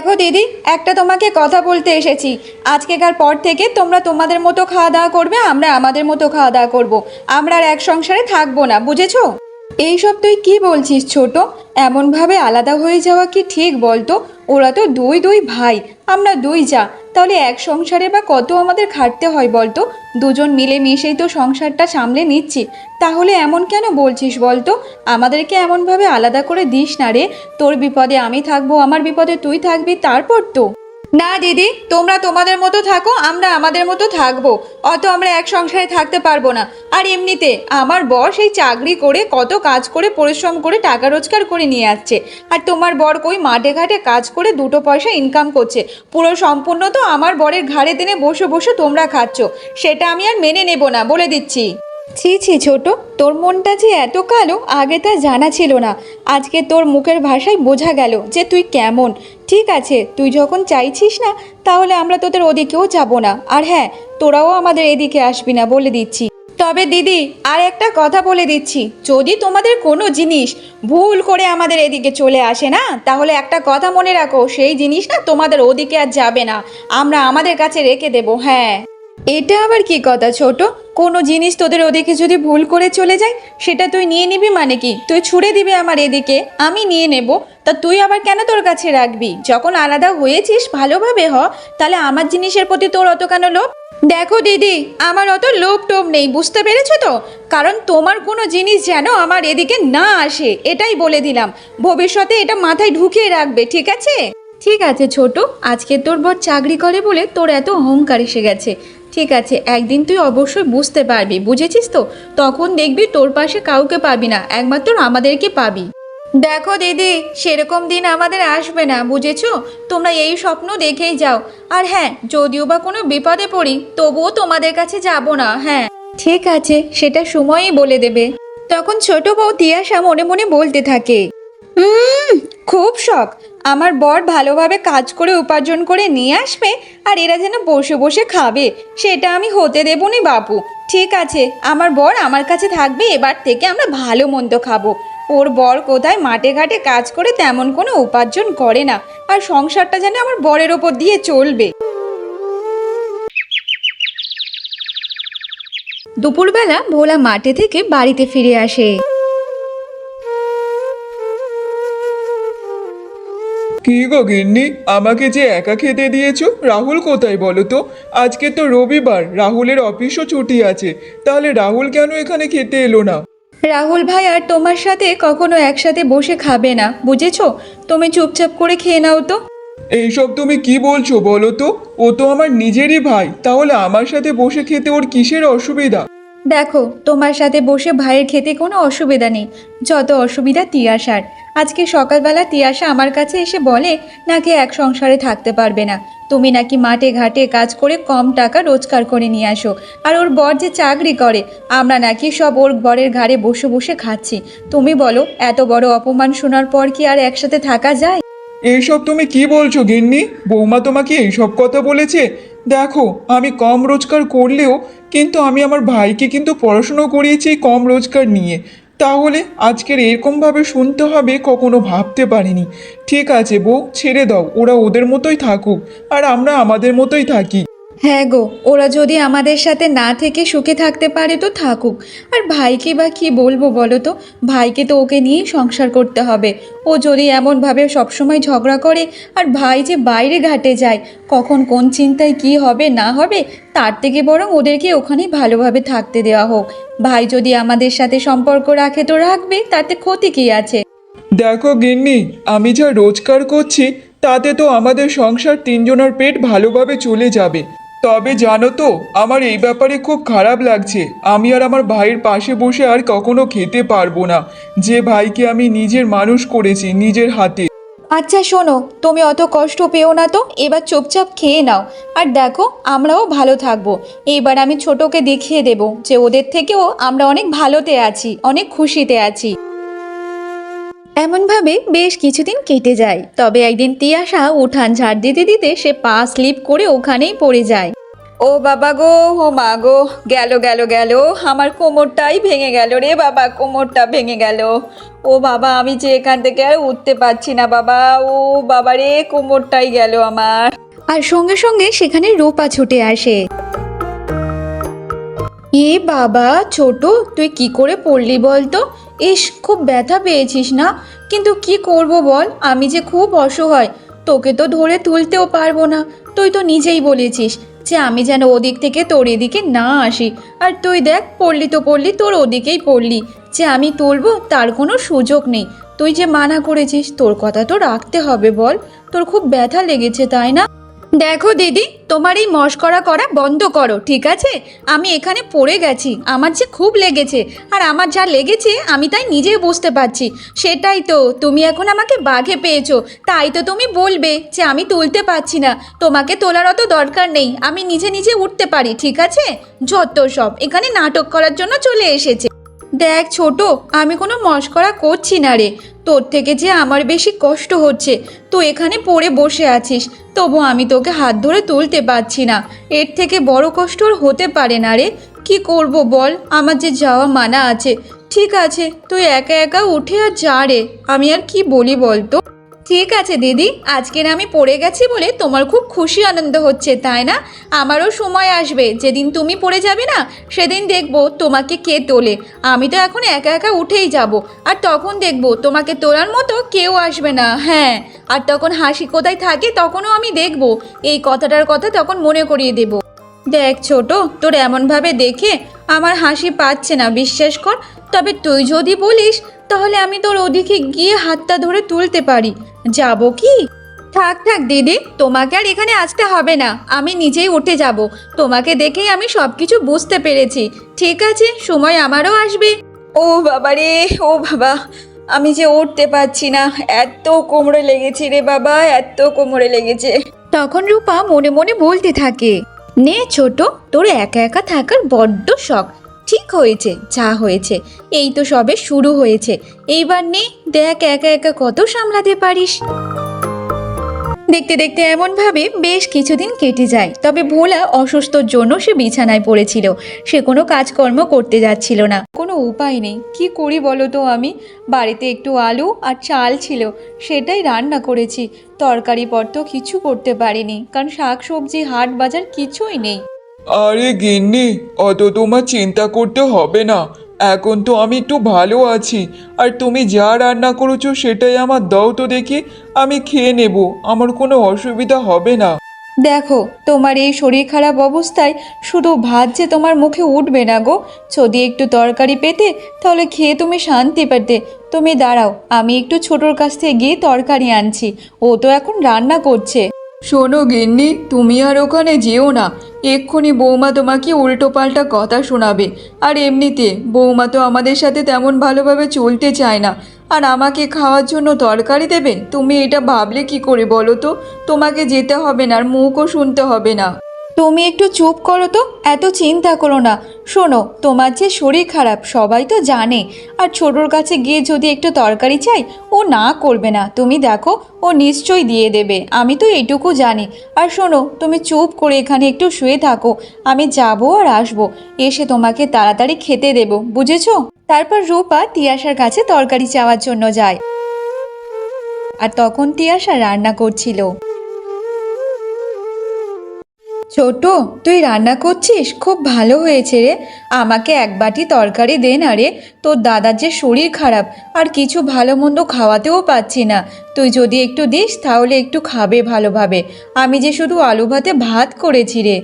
দেখো দিদি, একটা তোমাকে কথা বলতে এসেছি। আজকেকার পর থেকে তোমরা তোমাদের মতো খাওয়া দাওয়া করবে, আমরা আমাদের মতো খাওয়া দাওয়া করব। আমরা আর এক সংসারে থাকব না, বুঝেছ? এইসব তুই কি বলছিস ছোট? এমনভাবে আলাদা হয়ে যাওয়া কি ঠিক বলতো? ওরা তো দুই দুই ভাই আমরা দুই যা, তাহলে এক সংসারে বা কত আমাদের খাটতে হয় বলতো? দুজন মিলে মিশেই তো সংসারটা সামলে নিচ্ছি। তাহলে এমন কেন বলছিস বলতো? আমাদেরকে এমনভাবে আলাদা করে দিস না রে। তোর বিপদে আমি থাকব, আমার বিপদে তুই থাকবি, তারপর তো। না, দিদি, তোমরা তোমাদের মতো থাকো, আমরা আমাদের মতো থাকব। অত আমরা এক সংসারে থাকতে পারব না। আর এমনিতে আমার বর সেই চাকরি করে কত কাজ করে, পরিশ্রম করে টাকা রোজগার করে নিয়ে আসছে। আর তোমার বর কই মাঠে ঘাটে কাজ করে দুটো পয়সা ইনকাম করছে। পুরো সম্পূর্ণ তো আমার বরের ঘাড়ে দিনে বসে বসে তোমরা খাচ্ছ। সেটা আমি আর মেনে নেব না, বলে দিচ্ছি। ছি ছি, ছোট, তোর মনটা যে এত কালো, আগে তা জানা ছিল না। আজকে তোর মুখের ভাষায় বোঝা গেল যে তুই কেমন। ঠিক আছে, তুই যখন চাইছিস না, তাহলে আমরা তোদের ওদিকেও যাব না। আর হ্যাঁ তোরাও আমাদের এদিকে আসবি না বলে দিচ্ছি। তবে দিদি, আর একটা কথা বলে দিচ্ছি। যদি তোমাদের কোনো জিনিস ভুল করে আমাদের এদিকে চলে আসে না, তাহলে একটা কথা মনে রাখো, সেই জিনিস না তোমাদের ওদিকে আর যাবে না। আমরা আমাদের কাছে রেখে দেবো হ্যাঁ। এটা আবার কি কথা, ছোট? কোনো জিনিস তোদের ওদিকে যদি ভুল করে চলে যায়, সেটা তুই নিয়ে নিবি মানে কি? তুই ছুড়ে দিবি আমার এদিকে, আমি নিয়ে নেব। তা তুই আবার কেন তোর কাছে রাখবি? যখন আলাদা হয়েছিস, ভালোভাবে হ, তাহলে আমার জিনিসের প্রতি তোর অত কেন লোভ? দেখো দিদি, আমার অত লোভ টোভ নেই, বুঝতে পেরেছ তো? কারণ তোমার কোনো জিনিস যেন আমার এদিকে না আসে, এটাই বলে দিলাম। ভবিষ্যতে এটা মাথায় ঢুকিয়ে রাখবে, ঠিক আছে? ঠিক আছে ছোট, আজকে তোর বর চাকরি করে বলে তোর এত অহংকার এসে গেছে। ঠিক আছে, একদিন তুই অবশ্যই বুঝতে পারবি, বুঝেছিস তো? তখন দেখবি তোর পাশে কাউকে পাবি না, একমাত্র আমাদেরকে পাবি। দেখো দিদি, সেরকম দিন আমাদের আসবে না, বুঝেছ? তোমরা এই স্বপ্ন দেখেই যাও। আর হ্যাঁ যদিও বা কোনো বিপদে পড়ি, তবুও তোমাদের কাছে যাব না হ্যাঁ। ঠিক আছে, সেটা সময়ই বলে দেবে। তখন ছোট বউ তিয়াশা মনে মনে বলতে থাকে হুম খুব শখ। আমার বর ভালোভাবে কাজ করে উপার্জন করে নিয়ে আসবে আর এরা যেন বসে বসে খাবে। সেটা আমি হতে দেবো নি বাপু। ঠিক আছে, আমার বর আমার কাছে থাকবে, এবার থেকে আমরা ভালো মন্দ খাব। ওর বর কোথায় মাঠে ঘাটে কাজ করে তেমন কোনো উপার্জন করে না। আর সংসারটা যেন আমার বরের ওপর দিয়ে চলবে। দুপুরবেলা ভোলা মাঠে থেকে বাড়িতে ফিরে আসে। কি গো গিন্নি? আমাকে যে একা খেতে দিয়েছ? রাহুল কোথায় বলো তো? আজকে তো রবিবার রাহুলের অফিসও ছুটি আছে। তাহলে রাহুল কেন এখানে খেতে এলো না? রাহুল ভাই আর তোমার সাথে কখনো একসাথে বসে খাবে না বুঝেছ? তুমি চুপচাপ করে খেয়ে নাও তো। এইসব তুমি কি বলছো বলো তো? ও তো আমার নিজেরই ভাই তাহলে আমার সাথে বসে খেতে ওর কিসের অসুবিধা? দেখো, তোমার সাথে বসে ভাইয়ের খেতে কোনো অসুবিধা নেই। যত অসুবিধা তিয়াশার আজকে সকালবেলা তিয়াশা আমার কাছে এসে বলে, নাকি এক সংসারে থাকতে পারবে না। তুমি নাকি মাঠে ঘাটে কাজ করে কম টাকা রোজগার করে নিয়ে আসো। আর ওর বর যে চাকরি করে, আমরা নাকি সব ওর বরের ঘাড়ে বসে বসে খাচ্ছি। তুমি বলো, এত বড় অপমান শোনার পর কি আর একসাথে থাকা যায়? এইসব তুমি কি বলছো গিন্নি? বৌমা তোমাকে এইসব কথা বলেছে। দেখো, আমি কম রোজগার করলেও কিন্তু আমি আমার ভাইকে কিন্তু পড়াশুনো করিয়েছি কম রোজগার নিয়ে। তাহলে আজকের এরকমভাবে শুনতে হবে কখনো ভাবতে পারিনি। ঠিক আছে বউ, ছেড়ে দাও, ওরা ওদের মতোই থাকুক, আর আমরা আমাদের মতোই থাকি। হ্যাঁ গো, ওরা যদি আমাদের সাথে না থেকে সুখে থাকতে পারে তো থাকুক। আর ভাইকে বা কি বলব বলো তো? ভাইকে তো ওকে নিয়েই সংসার করতে হবে। ও যদি এমনভাবে সবসময় ঝগড়া করে আর ভাই যে বাইরে ঘাটে যায়, কখন কোন চিন্তায় কি হবে না হবে, তার থেকে বরং ওদেরকে ওখানেই ভালোভাবে থাকতে দেওয়া হোক। ভাই যদি আমাদের সাথে সম্পর্ক রাখে তো রাখবে, তাতে ক্ষতি কি আছে? দেখো গিন্নি, আমি যা রোজগার করছি, তাতে তো আমাদের সংসার তিনজনের পেট ভালোভাবে চলে যাবে। তবে জানো তো, আমার এই ব্যাপারে খুব খারাপ লাগছে। আমি আর আমার ভাইয়ের পাশে বসে আর কখনো খেতে পারব না। যে ভাইকে আমি নিজের মানুষ করেছি, নিজের হাতে। আচ্ছা শোনো, তুমি অত কষ্ট পেও না তো, এবার চুপচাপ খেয়ে নাও। আর দেখো, আমরাও ভালো থাকব। এবার আমি ছোটকে দেখিয়ে দেব যে ওদের থেকেও আমরা অনেক ভালোতে আছি, অনেক খুশিতে আছি। এমনভাবে বেশ কিছুদিন কেটে যায়। তবে একদিন তিয়াশা উঠান ঝাড় দিতে দিতে সে পা স্লিপ করে ওখানেই পড়ে যায়। ও বাবা গো, ও মা গো, গেল গেল গেল, আমার কোমরটাই ভেঙে গেল রে বাবা, কোমরটা ভেঙে গেল। ও বাবা, আমি যে এখান থেকে আর উঠতে পারছি না বাবা, ও বাবা রে কোমরটাই গেল আমার। আর সঙ্গে সঙ্গে সেখানে রূপা ছুটে আসে। এ বাবা, ছোট, তুই কি করে পড়লি বল তো ইস, খুব ব্যথা পেয়েছিস না? কিন্তু কি করব বল? আমি যে খুব অসহায়। তোকে তো ধরে তুলতেও পারব না। তুই তো নিজেই বলেছিস যে আমি যেন ওদিক থেকে তোর এদিকে না আসি। আর তুই দেখ, পড়লি তো পড়লি, তোর ওদিকেই পড়লি। যে আমি তুলবো, তার কোনো সুযোগ নেই। তুই যে মানা করেছিস, তোর কথা তো রাখতে হবে বল। তোর খুব ব্যথা লেগেছে, তাই না? দেখো দিদি, তোমার এই মস্করা করা বন্ধ করো, ঠিক আছে? আমি এখানে পড়ে গেছি, আমার যে খুব লেগেছে, আর আমার যা লেগেছে আমি তাই নিজেই বুঝতে পারছি। সেটাই তো, তুমি এখন আমাকে বাঘে পেয়েছ, তাই তো তুমি বলবে যে আমি তুলতে পারছি না, তোমাকে তোলার অত দরকার নেই, আমি নিজে নিজে উঠতে পারি, ঠিক আছে? যত সব, এখানে নাটক করার জন্য চলে এসেছে। দেখ ছোট, আমি কোনো মস্করা করছি না রে। তোর থেকে যে আমার বেশি কষ্ট হচ্ছে, তুই এখানে পড়ে বসে আছিস, তবু আমি তোকে হাত ধরে তুলতে পারছি না। এর থেকে বড় কষ্ট হতে পারে না রে। কি করব বল, আমার যে যাওয়া মানা আছে। ঠিক আছে, তুই একা একা উঠে আর যা রে। আমি আর কি বলি বলতো? ঠিক আছে, দিদি। আজকের আমি পড়ে গেছি বলে তোমার খুব খুশি আনন্দ হচ্ছে, তাই না? আমারও সময় আসবে। যেদিন তুমি পড়ে যাবে না, সেদিন দেখব তোমাকে কে তোলে। আমি তো এখন একা একা উঠেই যাব, আর তখন দেখব তোমাকে তোলার মতো কেউ আসবে না। হ্যাঁ আর তখন হাসি কোথায় থাকে তখনও আমি দেখব। এই কথাটার কথা তখন মনে করিয়ে দেব। দেখ ছোট, তোর এমনভাবে দেখে আমার হাসি পাচ্ছে না, বিশ্বাস কর। তবে তুই যদি বলিস তাহলে আমি তোর ওদিকে গিয়ে হাতটা ধরে তুলতে পারি। যাব কি? থাক থাক, দিদি, তোমাকে আর এখানে আসতে হবে না। আমি নিজেই উঠে যাব। তোমাকে দেখেই আমি সব কিছু বুঝতে পেরেছি। ঠিক আছে, সময় আমারও আসবে। ও বাবা রে, ও বাবা, আমি যে উঠতে পারছি না। এত কোমরে লেগেছে রে বাবা, এত কোমরে লেগেছে। তখন রূপা মনে মনে বলতে থাকে, নে ছোট, তোর একা একা থাকার বড্ড শখ। ঠিক হয়েছে, যা হয়েছে। এই তো সবে শুরু হয়েছে। এইবার নে, দেখ একা একা কত সামলাতে পারিস। দেখতে দেখতে এমনভাবে বেশ কিছুদিন কেটে যায়। তবে ভোলা অসুস্থর জন্য সে বিছানায় পড়েছিল। সে কোনো কাজকর্ম করতে যাচ্ছিল না। কোনো উপায় নেই। কি করি বলো তো আমি? বাড়িতে একটু আলু আর চাল ছিল। সেটাই রান্না করেছি। তরকারি পর তো কিছু করতে পারিনি। কারণ শাক সবজি হাট বাজার কিছুই নেই। আরে গিন্নি, অত তোমার চিন্তা করতে হবে না। এখন তো আমি একটু ভালো আছি। আর তুমি যা রান্না করেছ সেটাই আমার দাও তো দেখি, আমি খেয়ে নেব। আমার কোনো অসুবিধা হবে না। দেখো, তোমার এই শরীর খারাপ অবস্থায় শুধু ভাত যে তোমার মুখে উঠবে না গো। যদি একটু তরকারি পেতে, তাহলে খেয়ে তুমি শান্তি পেতে। তুমি দাঁড়াও, আমি একটু ছোটোর কাছ থেকে গিয়ে তরকারি আনছি। ও তো এখন রান্না করছে। শোনো গিন্নি, তুমি আর ওখানে যেও না। এক্ষুনি বৌমা তোমাকে উল্টো পাল্টা কথা শোনাবে। আর এমনিতে বৌমা তো আমাদের সাথে তেমন ভালোভাবে চলতে চায় না। আর আমাকে খাওয়ার জন্য তরকারি দেবে? তুমি এটা ভাবলে কি করে বলো তো? তোমাকে যেতে হবে না আর মুখও শুনতে হবে না। তুমি একটু চুপ করো তো, এত চিন্তা করো না। শোনো, তোমার যে শরীর খারাপ, সবাই তো জানে। আর ছোটোর কাছে গিয়ে যদি একটু তরকারি চাই, ও না করবে না। তুমি দেখো, ও নিশ্চয়ই দিয়ে দেবে। আমি তো এইটুকু জানি। আর শোনো, তুমি চুপ করে এখানে একটু শুয়ে থাকো। আমি যাব আর আসব। এসে তোমাকে তাড়াতাড়ি খেতে দেবো, বুঝেছ? তারপর রূপা তিয়াশার কাছে তরকারি চাওয়ার জন্য যায়। আর তখন তিয়াশা রান্না করছিল। ছোট তুই রান্না করছিস? খুব ভালো হয়েছে রে। আমাকে এক বাটি তরকারি দে না রে। তোর দাদার যে শরীর খারাপ, আর কিছু ভালো মন্দ খাওয়াতেও পাচ্ছি না। তুই যদি একটু দিস, তাহলে একটু খাবে ভালোভাবে। আমি যে শুধু আলু ভাতে ভাত করেছি রে।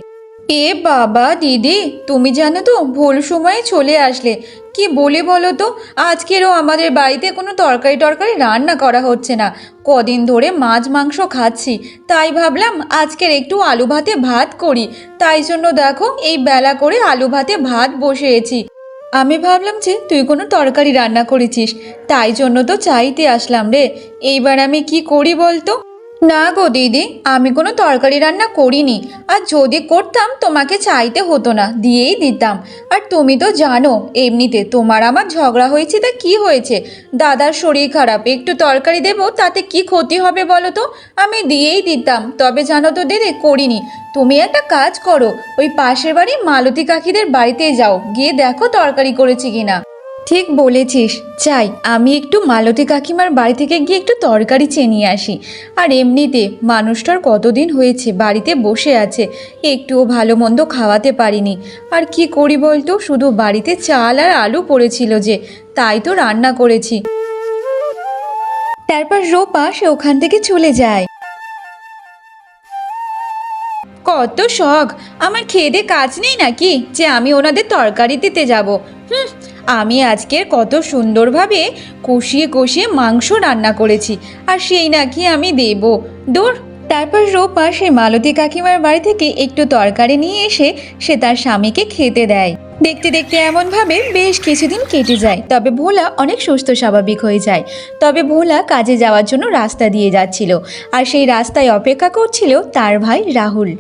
এ বাবা, দিদি, তুমি জানো তো ভুল সময়ে চলে আসলে। কি বলে বলো তো? আজকেরও আমাদের বাড়িতে কোনো তরকারি টরকারি রান্না করা হচ্ছে না। কদিন ধরে মাছ, মাংস খাচ্ছি। তাই ভাবলাম আজকের একটু আলু ভাতে ভাত করি। তাই জন্য দেখো এই বেলা করে আলু ভাতে ভাত বসিয়েছি। আমি ভাবলাম যে তুই কোনো তরকারি রান্না করেছিস। তাই জন্য তো চাইতে আসলাম রে। এইবার আমি কি করি বলতো? না গো দিদি, আমি কোনো তরকারি রান্না করিনি। আর যদি করতাম, তোমাকে চাইতে হতো না, দিয়েই দিতাম। আর তুমি তো জানো, এমনিতে তোমার আমার ঝগড়া হয়েছে, তা কি হয়েছে? দাদার শরীর খারাপ, একটু তরকারি দেবো, তাতে কি ক্ষতি হবে বলো তো? আমি দিয়েই দিতাম, তবে জানো তো দিদি, করিনি। তুমি একটা কাজ করো, ওই পাশের বাড়ি মালতী কাকিদের বাড়িতে যাও, গিয়ে দেখো তরকারি করেছি কিনা। ঠিক বলেছিস। চাই আমি একটু মালতী কাকিমার বাড়ি থেকে গিয়ে একটু তরকারি চেয়ে নিয়ে আসি। আর এমনিতে মানুষটার কতদিন হয়েছে, বাড়িতে বসে আছে, একটুও ভালো মন্দ খাওয়াতে পারিনি। আর কি করি বলতো, শুধু বাড়িতে চাল আর আলু পড়েছিল যে, তাই তো রান্না করেছি। তারপর রোপা, সে ওখান থেকে চলে যায়। কত শখ! আমার খেদে কাজ নেই নাকি? যে আমি ওনাদের তরকারি দিতে যাব। হুম আমি আজকের কত সুন্দরভাবে কষিয়ে কষিয়ে মাংস রান্না করেছি, আর সেই নাকি আমি দেব। দূর, তারপর রোপা সে মালতী কাকিমার বাড়ি থেকে একটু তরকারি নিয়ে এসে সে তার স্বামীকে খেতে দেয়। দেখতে দেখতে এমনভাবে বেশ কিছুদিন কেটে যায়, তবে ভোলা অনেক সুস্থ স্বাভাবিক হয়ে যায়। তবে ভোলা কাজে যাওয়ার জন্য রাস্তা দিয়ে যাচ্ছিল, আর সেই রাস্তায় অপেক্ষা করছিল তার ভাই রাহুল।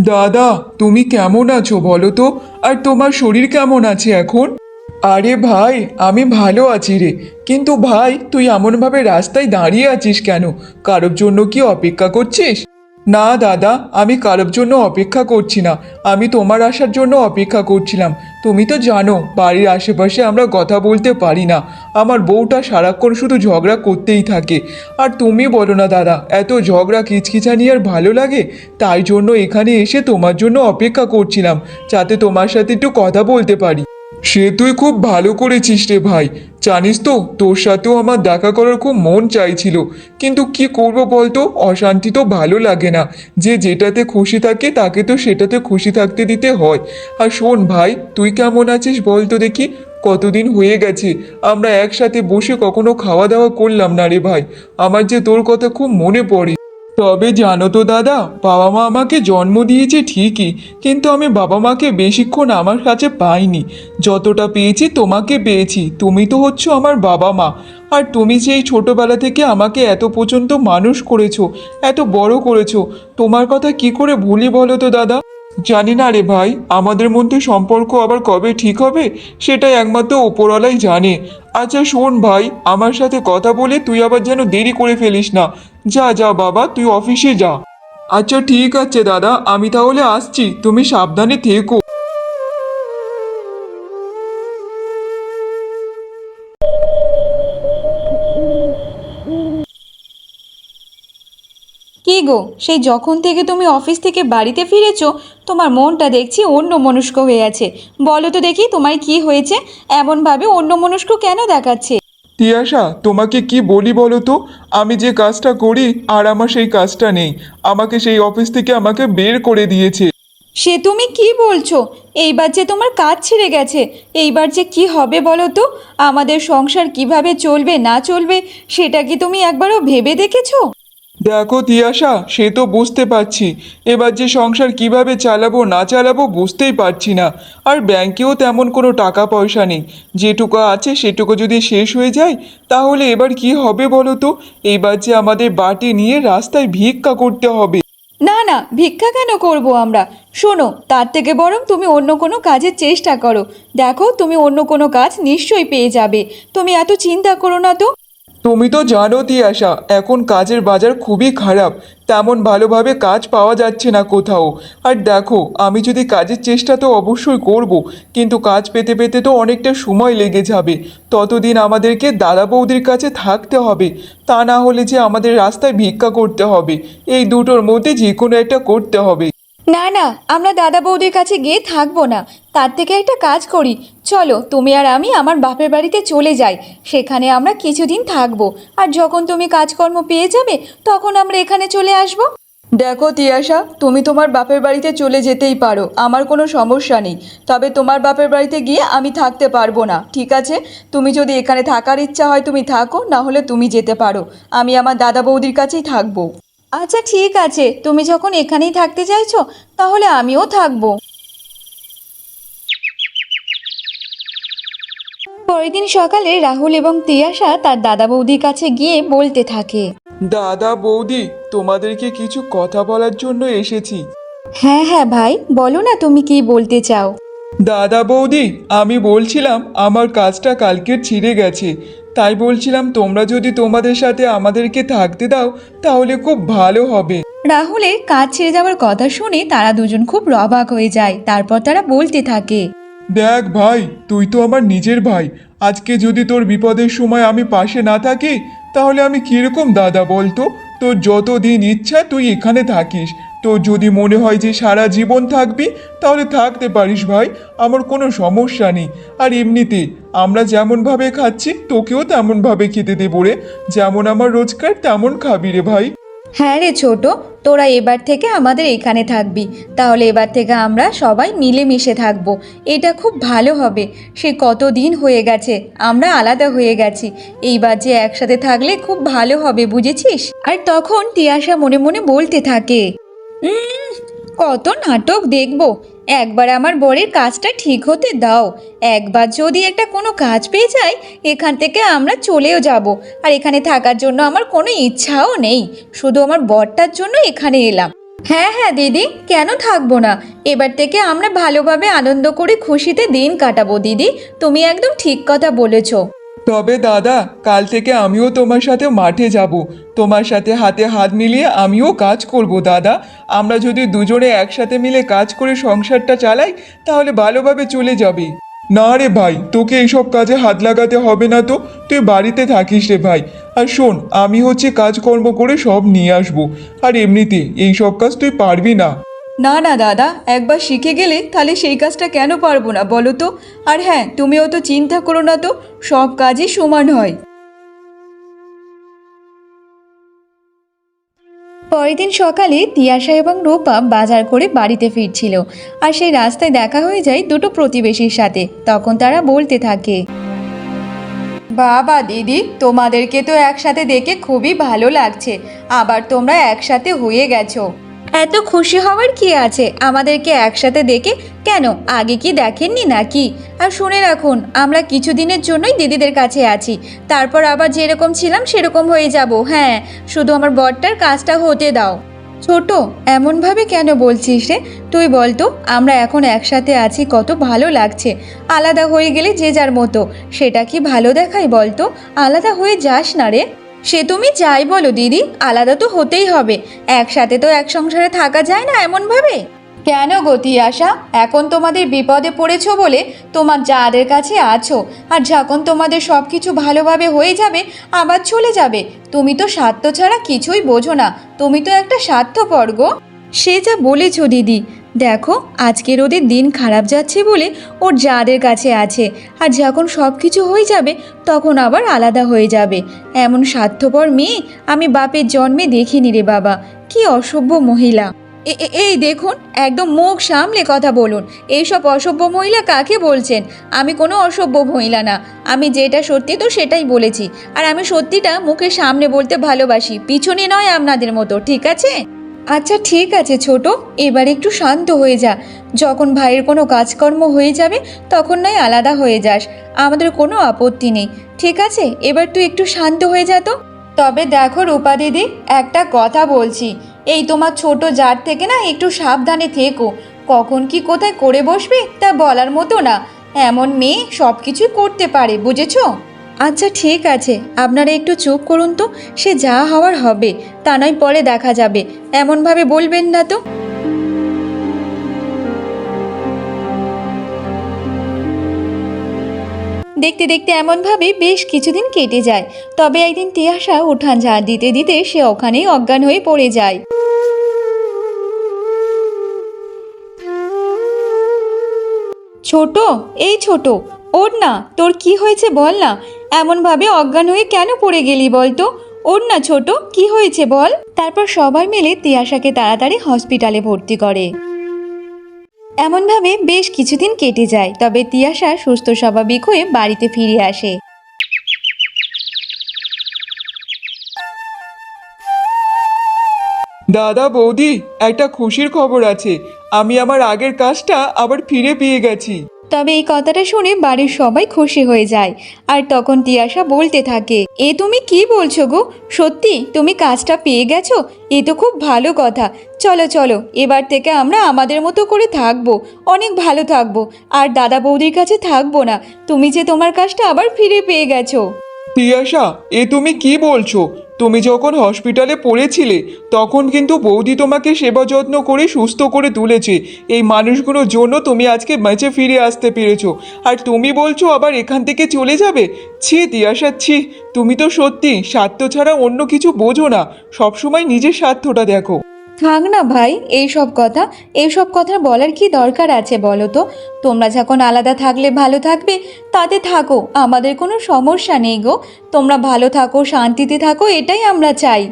দাদা, তুমি কেমন আছো বলো তো? আর তোমার শরীর কেমন আছে এখন? আরে ভাই, আমি ভালো আছি রে। কিন্তু ভাই, তুই এমনভাবে রাস্তায় দাঁড়িয়ে আছিস কেন? কারোর জন্য কি অপেক্ষা করছিস? না, দাদা, আমি কারোর জন্য অপেক্ষা করছি না। আমি তোমার আসার জন্য অপেক্ষা করছিলাম। তুমি তো জানো, বাড়ির আশেপাশে আমরা কথা বলতে পারি না। আমার বউটা সারাক্ষণ শুধু ঝগড়া করতেই থাকে। আর তুমি বলো না, দাদা, এত ঝগড়া কিচকিচানি আর ভালো লাগে? তাই জন্য এখানে এসে তোমার জন্য অপেক্ষা করছিলাম, যাতে তোমার সাথে একটু কথা বলতে পারি। সে তুই খুব ভালো করেছিস রে ভাই। জানিস তো, তোর সাথেও আমার দেখা করার খুব মন চাইছিল। কিন্তু কি করব বলতো? অশান্তি তো ভালো লাগে না। যে যেটাতে খুশি থাকে, তাকে তো সেটাতে খুশি থাকতে দিতে হয়। আর শোন ভাই, তুই কেমন আছিস বলতো দেখি? কতদিন হয়ে গেছে, আমরা একসাথে বসে কখনো খাওয়া দাওয়া করলাম না রে ভাই। আমার যে তোর কথা খুব মনে পড়ে। তবে জানো তো দাদা, বাবা মা আমাকে জন্ম দিয়েছে ঠিকই, কিন্তু আমি বাবা মাকে বেশিক্ষণ আমার কাছে পাইনি। যতটা পেয়েছি তোমাকে পেয়েছি, তুমি তো হচ্ছ আমার বাবা মা। আর তুমি সেই ছোটোবেলা থেকে আমাকে এত পর্যন্ত মানুষ করেছ, এত বড় করেছ। তোমার কথা কি করে ভুলি বলো তো দাদা? জানি না রে ভাই, আমাদের মধ্যে সম্পর্ক আবার কবে ঠিক হবে, সেটাই একমাত্র ওপরওয়ালাই জানে। আচ্ছা শোন ভাই, আমার সাথে কথা বলে তুই আবার যেন দেরি করে ফেলিস না। যা যা বাবা, তুই অফিসে যা। আচ্ছা ঠিক আছে দাদা, আমি তাহলে আসছি, তুমি সাবধানে থেকো। কি গো, সেই যখন থেকে তুমি অফিস থেকে বাড়িতে ফিরেছো, তোমার মনটা দেখছি অন্য মনস্ক হয়ে আছে। বলো তো দেখি তোমার কি হয়েছে? এমনভাবে অন্য মনস্ক কেন দেখাচ্ছে? তিয়াশা, তোমাকে কি বলি বলো তো? আমি যে কাজটা করি, আর আমার সেই কাজটা নেই। আমাকে সেই অফিস থেকে আমাকে বের করে দিয়েছে। সে তুমি কি বলছো? এইবার যে তোমার কাজ ছেড়ে গেছে, এইবার যে কি হবে বলো তো? আমাদের সংসার কীভাবে চলবে, না চলবে, সেটা কি তুমি একবারও ভেবে দেখেছ? দেখো তিয়াশা, সে তো বুঝতে পারছি। এবার যে সংসার কীভাবে চালাবো, না চালাবো বুঝতেই পারছি না। আর ব্যাংকেও তেমন কোনো টাকা পয়সা নেই। যেটুকু আছে, সেটুকু যদি শেষ হয়ে যায়, তাহলে এবার কি হবে বলো তো? এবার যে আমাদের বাটি নিয়ে রাস্তায় ভিক্ষা করতে হবে। না না, ভিক্ষা কেন করব আমরা? শোনো, তার থেকে বরং তুমি অন্য কোনো কাজের চেষ্টা করো। দেখো, তুমি অন্য কোনো কাজ নিশ্চয়ই পেয়ে যাবে। তুমি এত চিন্তা করো না তো। তুমি তো জানো তিয়াশা, এখন কাজের বাজার খুবই খারাপ। তেমন ভালোভাবে কাজ পাওয়া যাচ্ছে না কোথাও। আর দেখো, আমি যদি কাজের চেষ্টা তো অবশ্যই করব, কিন্তু কাজ পেতে পেতে তো অনেকটা সময় লেগে যাবে। ততদিন আমাদেরকে দাদা বৌদির কাছে থাকতে হবে। তা না হলে যে আমাদের রাস্তায় ভিক্ষা করতে হবে। এই দুটোর মধ্যে যে কোনো একটা করতে হবে। না না, আমরা দাদা বৌদির কাছে গিয়ে থাকব না। তার থেকে একটা কাজ করি। চলো তুমি আর আমি আমার বাপের বাড়িতে চলে যাই। সেখানে আমরা কিছুদিন থাকব। আর যখন তুমি কাজকর্ম পেয়ে যাবে তখন আমরা এখানে চলে আসব। দেখো তিয়াশা তুমি তোমার বাপের বাড়িতে চলে যেতেই পারো। আমার কোনো সমস্যা নেই। তবে তোমার বাপের বাড়িতে গিয়ে আমি থাকতে পারব না ঠিক আছে? তুমি যদি এখানে থাকার ইচ্ছা হয় তুমি থাকো। না হলে তুমি যেতে পারো। আমি আমার দাদা বৌদির কাছেই থাকব। আচ্ছা ঠিক আছে। তুমি যখন এখানেই থাকতে চাইছো তাহলে আমিও থাকব। পরের দিন সকালে রাহুল এবং তিয়াশা তার দাদা বৌদির কাছে গিয়ে বলতে থাকে। দাদা বৌদি তোমাদেরকে কিছু কথা বলার জন্য এসেছি। হ্যাঁ হ্যাঁ ভাই বলো না তুমি কি বলতে চাও। দাদা বৌদি আমি বলছিলাম আমার কাজটা কালকের ছিঁড়ে গেছে। তাই বলছিলাম তোমরা যদি তোমাদের সাথে আমাদেরকে থাকতে দাও তাহলে খুব ভালো হবে। রাহুলের কাজ ছেড়ে যাওয়ার কথা শুনে তারা দুজন খুব অবাক হয়ে যায়। তারপর তারা বলতে থাকে দেখ ভাই, তুই তো আমার নিজের ভাই। আজকে যদি তোর বিপদের সময় আমি পাশে না থাকি, তাহলে আমি কীরকম দাদা বলতো? তোর যত দিন ইচ্ছা তুই এখানে থাকিস। তোর যদি মনে হয় যে সারা জীবন থাকবি, তাহলে থাকতে পারিস ভাই, আমার কোনো সমস্যা নেই। আর এমনিতে, আমরা যেমনভাবে খাচ্ছি, তোকেও তেমনভাবে খেতে দেবো রে। যেমন আমার রোজগার, তেমন খাবি রে ভাই। হ্যাঁ রে ছোট, তোরা এবার থেকে আমাদের এখানে থাকবি। তাহলে এবার থেকে আমরা সবাই মিলেমিশে থাকব। এটা খুব ভালো হবে। সে কত দিন হয়ে গেছে, আমরা আলাদা হয়ে গেছি। এইবার যে একসাথে থাকলে খুব ভালো হবে, বুঝেছিস? আর তখন তিয়াশা মনে মনে বলতে থাকে কত নাটক দেখব। একবার আমার বরের কাজটা ঠিক হতে দাও। একবার যদি একটা কোনো কাজ পেয়ে যাই, এখান থেকে আমরা চলেও যাব। আর এখানে থাকার জন্য আমার কোনো ইচ্ছাও নেই। শুধু আমার বরটার জন্য এখানে এলাম। হ্যাঁ হ্যাঁ দিদি, কেন থাকব না? এবার থেকে আমরা ভালোভাবে আনন্দ করে খুশিতে দিন কাটাবো, দিদি। তুমি একদম ঠিক কথা বলেছ। তবে দাদা, কাল থেকে আমিও তোমার সাথে মাঠে যাব। তোমার সাথে হাতে হাত মিলিয়ে আমিও কাজ করব, দাদা। আমরা যদি দুজনে একসাথে মিলে কাজ করে সংসারটা চালাই, তাহলে ভালোভাবে চলে যাবে। না রে ভাই, তোকে এইসব কাজে হাত লাগাতে হবে না তো। তুই বাড়িতে থাকিস রে ভাই। আর শোন, আমি হচ্ছে কাজকর্ম করে সব নিয়ে আসব। আর এমনিতে এই সব কাজ তুই পারবি না। না না, দাদা, একবার শিখে গেলে তাহলে সেই কাজটা কেন পারব না, বলো তো? আর হ্যাঁ তুমিও তো চিন্তা করো না তো, সব কাজই সমান হয়। পরের দিন সকালে তিয়াশা এবং রূপা বাজার করে বাড়িতে ফিরছিল আর সেই রাস্তায় দেখা হয়ে যায় দুটো প্রতিবেশীর সাথে, তখন তারা বলতে থাকে, বাবা, দিদি, তোমাদেরকে তো একসাথে দেখে খুবই ভালো লাগছে, আবার তোমরা একসাথে হয়ে গেছো। এত খুশি হওয়ার কি আছে? আমাদেরকে একসাথে দেখে কেন? আগে কি দেখেননি নাকি? আর শুনে রাখুন, আমরা কিছুদিনের জন্যই দিদিদের কাছে আছি। তারপর আবার যেরকম ছিলাম সেরকম হয়ে যাব। হ্যাঁ শুধু আমার বরটার কাজটা হতে দাও। ছোট, এমনভাবে কেন বলছিস রে? তুই বলতো আমরা এখন একসাথে আছি, কত ভালো লাগছে। আলাদা হয়ে গেলে যে যার মতো। সেটা কি ভালো দেখায় বলতো আলাদা হয়ে যাস না রে। সে তুমি যাই বলো, দিদি। আলাদা তো হতেই হবে। একসাথে তো এক সংসারে থাকা যায় না এমনভাবে? কেন গতি আশা এখন তোমাদের বিপদে পড়েছো বলে তোমার যাদের কাছে আছো, আর যখন তোমাদের সব কিছু ভালোভাবে হয়ে যাবে, আবার চলে যাবে। তুমি তো স্বার্থ ছাড়া কিছুই বোঝো না। তুমি তো একটা স্বার্থপর গো। সে যা বলেছ, দিদি দেখো আজকের ওদের দিন খারাপ যাচ্ছে বলে ওর যাদের কাছে আছে। আর যখন সব কিছু হয়ে যাবে, তখন আবার আলাদা হয়ে যাবে। এমন স্বার্থপর মেয়ে আমি বাপের জন্মে দেখিনি রে বাবা। কি অসভ্য মহিলা। এই দেখুন, একদম মুখ সামলে কথা বলুন। এইসব অসভ্য মহিলা কাকে বলছেন? আমি কোনো অসভ্য মহিলা না। আমি যেটা সত্যি তো সেটাই বলেছি। আর আমি সত্যিটা মুখের সামনে বলতে ভালোবাসি। পিছনে নয় আপনাদের মতো, ঠিক আছে? আচ্ছা ঠিক আছে ছোট, এবার একটু শান্ত হয়ে যা। যখন ভাইয়ের কোনো কাজকর্ম হয়ে যাবে, তখন নয় আলাদা হয়ে যাস। আমাদের কোনো আপত্তি নেই, ঠিক আছে? এবার তুই একটু শান্ত হয়ে যা তো। তবে দেখো রূপা দিদি, একটা কথা বলছি। এই তোমার ছোট জার থেকে না একটু সাবধানে থেকো। কখন কি কোথায় করে বসবে তা বলার মতো না। এমন মেয়ে সব কিছুই করতে পারে, বুঝেছ? আচ্ছা ঠিক আছে। আপনারা একটু চুপ করুন তো, সে যা হওয়ার হবে, তা নয় পরে দেখা যাবে। এমনভাবে বলবেন না তো। দেখতে দেখতে এমনভাবে বেশ কিছুদিন কেটে যায়। তবে একদিন তিয়াশা উঠান ঝাড় দিতে দিতে সে ওখানেই অজ্ঞান হয়ে পড়ে যায়। ছোট, এই ছোট, ওর না, তোর কি হয়েছে বল না? এমনভাবে অজ্ঞান হয়ে কেন পড়ে গেলি বলতো? ওর না ছোট, কি হয়েছে বল? তারপর সবাই মিলে তিয়াশাকে তাড়াতাড়ি হসপিটালে ভর্তি করে। এমনভাবে বেশ কিছুদিন কেটে যায়, তবে তিয়াশা সুস্থ স্বাভাবিক হয়ে বাড়িতে ফিরে আসে। দাদা, বৌদি, একটা খুশির খবর আছে। আমি আমার আগের কাজটা আবার ফিরে পেয়ে গেছি। তবে এই কথাটা শুনে বাড়ির সবাই খুশি হয়ে যায়। আর তখন তিয়াশা বলতে থাকে, এ তুমি কি বলছো গো? সত্যি, তুমি কাজটা পেয়ে গেছো? এ তো খুব ভালো কথা। চলো চলো, এবার থেকে আমরা আমাদের মতো করে থাকব। অনেক ভালো থাকব। আর দাদা বৌদির কাছে থাকব না। তুমি যে তোমার কাজটা আবার ফিরে পেয়ে গেছো। তিয়াশা এ তুমি কি বলছো? তুমি যখন হসপিটালে পড়েছিলে, তখন কিন্তু বৌদি তোমাকে সেবা যত্ন করে সুস্থ করে তুলেছে। এই মানুষগুলোর জন্য তুমি আজকে বেঁচে ফিরে আসতে পেরেছ। আর তুমি বলছো আবার এখান থেকে চলে যাবে? ছি তিয়াশা, ছি। তুমি তো সত্যি, স্বার্থ ছাড়া অন্য কিছু বোঝো না। সবসময় নিজের স্বার্থটা দেখো। থাক না ভাই, এইসব কথা। এইসব কথা বলার কি দরকার আছে বলো তো? তোমরা যখন আলাদা থাকলে ভালো থাকবে, তাতে থাকো, আমাদের কোনো সমস্যা নেই গো। তোমরা ভালো থাকো, শান্তিতে থাকো, এটাই আমরা চাই।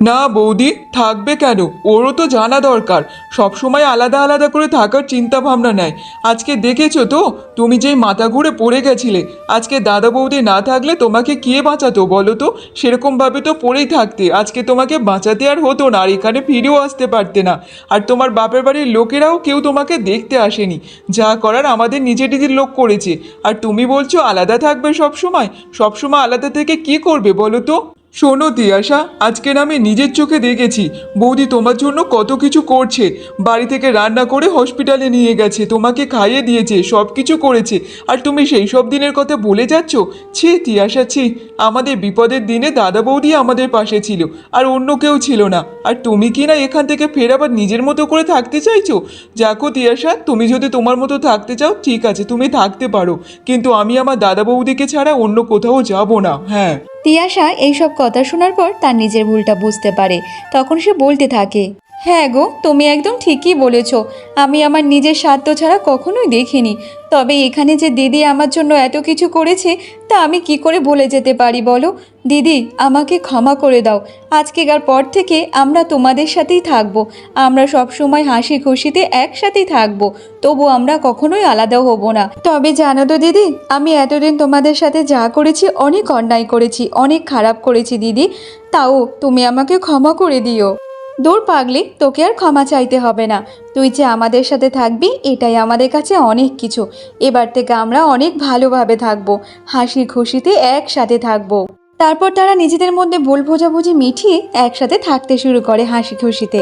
না বৌদি, থাকবে কেন? ওরও তো জানা দরকার। সব সময় আলাদা আলাদা করে থাকার চিন্তা ভাবনা নেয়। আজকে দেখেছ তো? তুমি যেই মাথা ঘুরে পড়ে গেছিলে। আজকে দাদা বৌদি না থাকলে তোমাকে কে বাঁচাতো বলো তো? সেরকমভাবে তো পড়েই থাকতে। আজকে তোমাকে বাঁচাতে আর হতো না, আর এখানে ফিরেও আসতে পারতে না। আর তোমার বাপের বাড়ির লোকেরাও কেউ তোমাকে দেখতে আসেনি। যা করার আমাদের নিজে নিজের লোক করেছে। আর তুমি বলছো, আলাদা থাকবে সব সবসময় সবসময় আলাদা থেকে কি করবে বলো তো? শোনো তিয়াশা আজকের আমি নিজের চোখে দেখেছি। বৌদি তোমার জন্য কত কিছু করছে। বাড়ি থেকে রান্না করে হসপিটালে নিয়ে গেছে। তোমাকে খাইয়ে দিয়েছে সব কিছু করেছে। আর তুমি সেই সব দিনের কথা বলে যাচ্ছ? ছি তিয়াশা ছি। আমাদের বিপদের দিনে দাদা বৌদি আমাদের পাশে ছিল, আর অন্য কেউ ছিল না। আর তুমি কি না এখান থেকে ফের আবার নিজের মতো করে থাকতে চাইছো? যাকো তিয়াশা তুমি যদি তোমার মতো থাকতে চাও, ঠিক আছে, তুমি থাকতে পারো। কিন্তু আমি আমার দাদা বৌদিকে ছাড়া অন্য কোথাও যাব না। হ্যাঁ। তিয়াশা এইসব কথা শোনার পর তার নিজের ভুলটা বুঝতে পারে। তখন সে বলতে থাকে হ্যাঁ গো, তুমি একদম ঠিকই বলেছ। আমি আমার নিজের স্বার্থ ছাড়া কখনোই দেখিনি। তবে এখানে যে দিদি আমার জন্য এত কিছু করেছে, তা আমি কি করে বলে যেতে পারি বলো? দিদি, আমাকে ক্ষমা করে দাও। আজকেকার পর থেকে আমরা তোমাদের সাথেই থাকব। আমরা সব সময় হাসি খুশিতে একসাথেই থাকব। তবু আমরা কখনোই আলাদা হব না। তবে জানো তো দিদি, আমি এতদিন তোমাদের সাথে যা করেছি, অনেক অন্যায় করেছি, অনেক খারাপ করেছি দিদি। তাও তুমি আমাকে ক্ষমা করে দিও। দূর পাগলি, তোকে আর ক্ষমা চাইতে হবে না। তুই যে আমাদের সাথে থাকবি, এটাই আমাদের কাছে অনেক কিছু। এবার থেকে আমরা অনেক ভালোভাবে থাকব, হাসি খুশিতে একসাথে থাকব। তারপর তারা নিজেদের মধ্যে ভুল বোঝাবুঝি মিঠিয়ে একসাথে থাকতে শুরু করে হাসি খুশিতে।